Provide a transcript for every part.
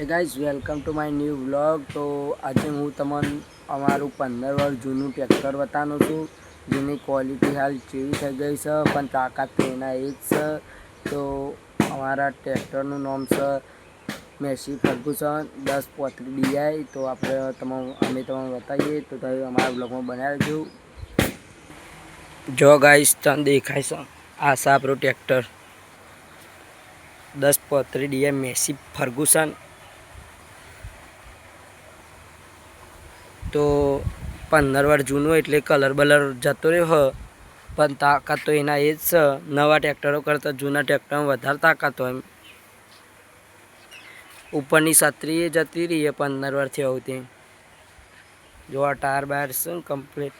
Hey guys welcome to my new vlog તો આજે હું તમને અમારું પંદર વર્ષ જૂનું ટ્રેક્ટર બતાવું છું, જેની ક્વોલિટી હાલ ચેવી થઈ ગઈ છે, પણ તાકાત તેના એ જ છે. તો અમારા ટ્રેક્ટરનું નામ છે મેસી ફર્ગુસન, દસ પોત્રી ડીઆઈ તો આપણે તમામ અમે તમને બતાવીએ, તો તમે અમારા બ્લોગમાં દઉં જો ગાઈસ તને દેખાય છે, આ છે આપણું ટ્રેક્ટર દસ પોત્રી ડીઆઈ મેસી ફર્ગુસન. તો પંદર વાર જૂનું એટલે કલર બલર જતો રહ્યો. હ પણ તાકાત તો એના એ જ છે. નવા ટ્રેક્ટરો કરતાં જૂના ટ્રેક્ટરમાં વધારે તાકાત હોય એમ. ઉપરની છત્રી એ જતી રહી છે પંદર વારથી આવતી. જો આ ટાયર બાયર છે ને કમ્પ્લીટ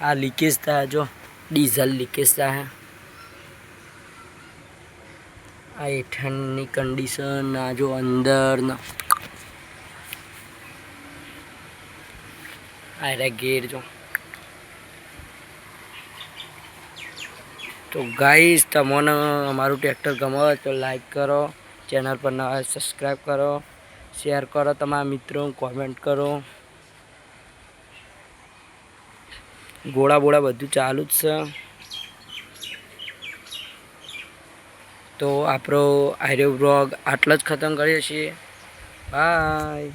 આ લીકેજ થાય, જો. ડીઝલ લીકેજ થાય. આ હેઠળની કન્ડિશન આ જો અંદરના આ રહ્યા ગેર જો. તો ગાઈસ તમને અમારું ટ્રેક્ટર ગમે તો લાઈક કરો ચેનલ પર નવા સબસ્ક્રાઈબ કરો શેર કરો તમારા મિત્રો કોમેન્ટ કરો. ગોળા બોળા બધું ચાલુ જ છે. તો આપણો આર્યો બ્લોગ આટલો જ ખતમ કરીએ છીએ. બાય